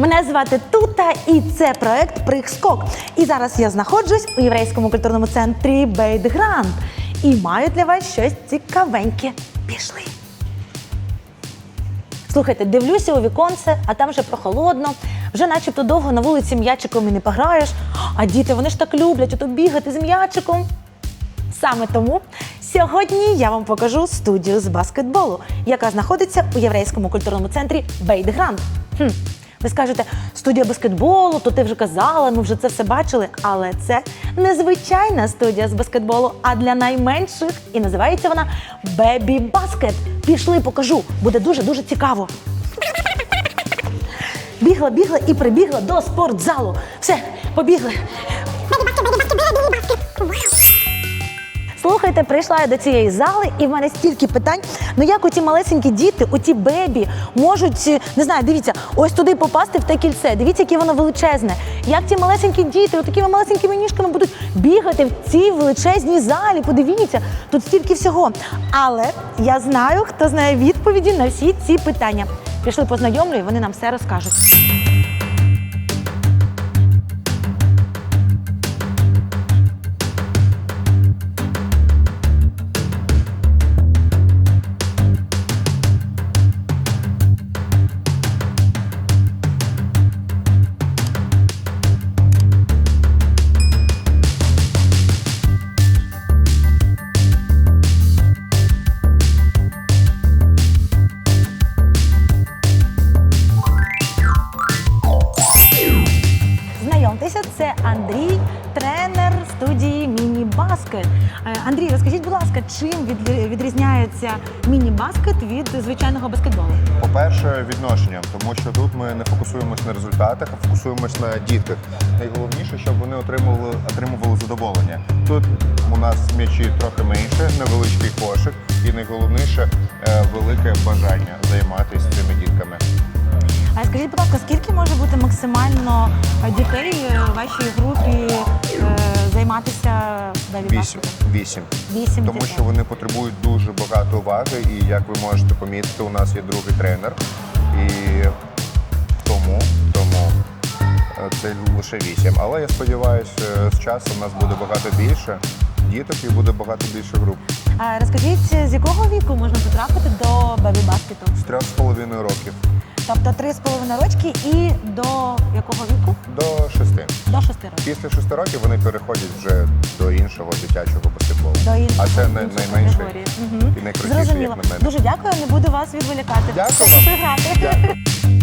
Мене звати Тута, і це проект Прыг-скок. І зараз я знаходжусь у єврейському культурному центрі Бейт і маю для вас щось цікавеньке. Пішли. Слухайте, дивлюся у віконце, а там вже прохолодно. Вже начебто довго на вулиці м'ячиком і не пограєш. А діти вони ж так люблять ото бігати з м'ячиком. Саме тому сьогодні я вам покажу студію з баскетболу, яка знаходиться у єврейському культурному центрі Бейтгранд. Хм. Ви скажете, студія баскетболу, то ти вже казала, ми вже це все бачили. Але це незвичайна студія з баскетболу, а для найменших. І називається вона Бебі Баскет. Пішли, покажу. Буде дуже дуже цікаво. Бігла, бігла і прибігла до спортзалу. Все, побігли. Слухайте, прийшла я до цієї зали, і в мене стільки питань. Ну як оці малесенькі діти, оці бебі, можуть, не знаю, дивіться, ось туди попасти в те кільце. Дивіться, яке воно величезне. Як ці малесенькі діти, отакими малесенькими ніжками будуть бігати в цій величезній залі. Подивіться, тут стільки всього. Але я знаю, хто знає відповіді на всі ці питання. Пішли познайомлю, і вони нам все розкажуть. Міні-баскет. Е, Андрій, розкажіть, будь ласка, чим відрізняється міні-баскет від звичайного баскетболу? По-перше, відношенням, тому що тут ми не фокусуємось на результатах, а фокусуємось на дітках. Найголовніше, щоб вони отримували, отримували задоволення. Тут у нас м'ячі трохи менше, невеличкий кошик, і найголовніше е, велике бажання займатися цими дітками. А скажіть, будь ласка, скільки може бути максимально дітей е, в вашій групі е, займатися Вісім. бебі-баскетом? Вісім. Вісім Тому дітей. що вони потребують дуже багато уваги, і як ви можете помітити, у нас є другий тренер. І тому, тому е, це лише вісім. Але я сподіваюся, з часом у нас буде багато більше діток і буде багато більше груп. А розкажіть, з якого віку можна потрапити до бебі-баскету? З трьох з половиною років Тобто три з половиною рочки і до якого віку? до шести. До шести років. Після шести років вони переходять вже до іншого дитячого баскетболу. До іншого, а це най- найменше угу. і найкрутіше, як на мене. Дуже дякую, не буду вас відволікати. Дякую. Дякую.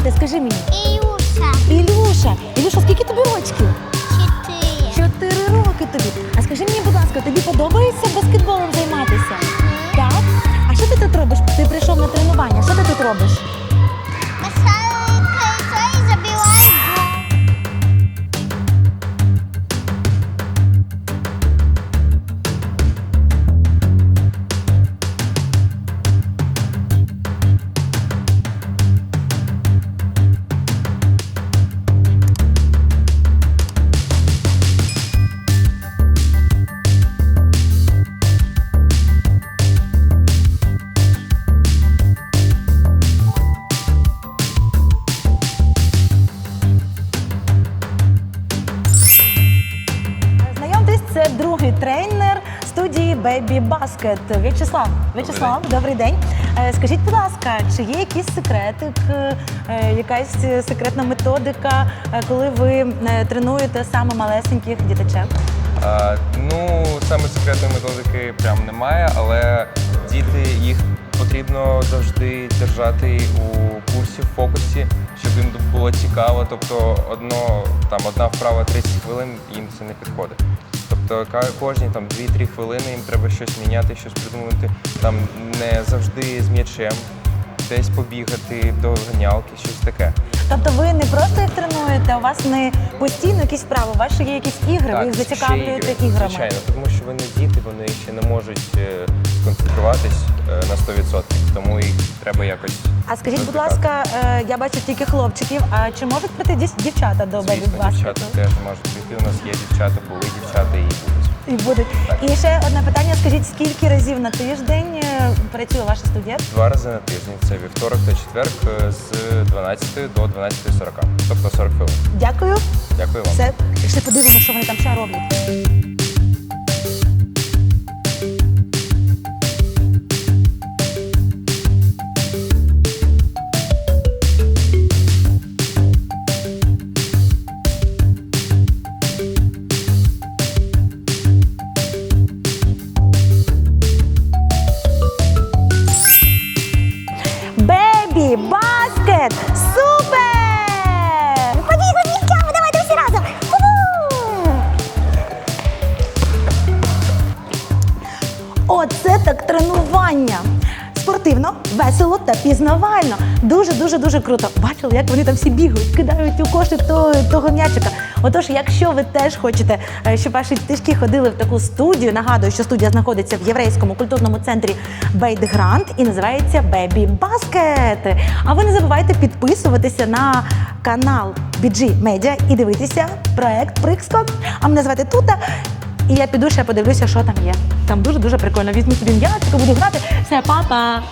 Звати? Скажи мені. Ілюша, Ілюша. Ілюша, скільки тобі рочків? чотири. Чотири роки тобі. А скажи мені, будь ласка, тобі подобається баскетболом займатися? Так? А що ти тут робиш? Ти прийшов на тренування. Що ти тут робиш? Baby Basket. В'ячеслав. В'ячеслав, добрий день. Е, Скажіть, будь ласка, чи є якийсь секретик, е, е, якась секретна методика, коли ви тренуєте саме малесеньких діточок? А, ну, саме секретної методики прям немає, але діти їх потрібно завжди держати у курсі, в фокусі, щоб їм було цікаво. Тобто, одно там одна вправа 30 хвилин їм це не підходить. Тобто кожні там 2-3 хвилини їм треба щось міняти, щось придумати. Там не завжди з м'ячем, десь побігати до ганялки, щось таке. Тобто ви не просто їх тренуєте, у вас не постійно якісь вправи, у вас ще є якісь ігри, ви їх ще зацікавлюєте іграми. Звичайно, тому що вони діти, вони ще не можуть е, сконцентруватись е, на 100%, тому їх треба якось. А скажіть, будь ласка, е, я бачу тільки хлопчиків. А чи можуть прийти дівчата до Звісно, баскету? дівчата теж можуть прийти. У нас є дівчата, були дівчата і будуть. І будуть. І ще одне питання: скажіть, скільки разів на тиждень е, працює ваша студія? Два рази на тиждень. Це вівторок та четверг з 12 до 12.40, тобто 40 хвилин. Дякую. Дякую вам. Все, пішли подивимося, що вони там ще роблять. Бебі баскет! Супер! Ході, ході, тягу, давайте всі разом. Оце так тренування. Спортивно, весело та пізнавально. Дуже, дуже, дуже круто. Бачили, як вони там всі бігають, кидають у кошик того, того м'ячика. Отож, якщо ви теж хочете, е, щоб ваші дітки ходили в таку студію, нагадую, що студія знаходиться в єврейському культурному центрі Бейт Грант і називається Бебі Баскет. А ви не забувайте підписуватися на канал BG Media і дивитися проект Прикскок. А мене звати Тута. І я піду ще подивлюся, що там є. Там дуже дуже прикольно. Візьму собі м'ячик, буду грати. Все, папа.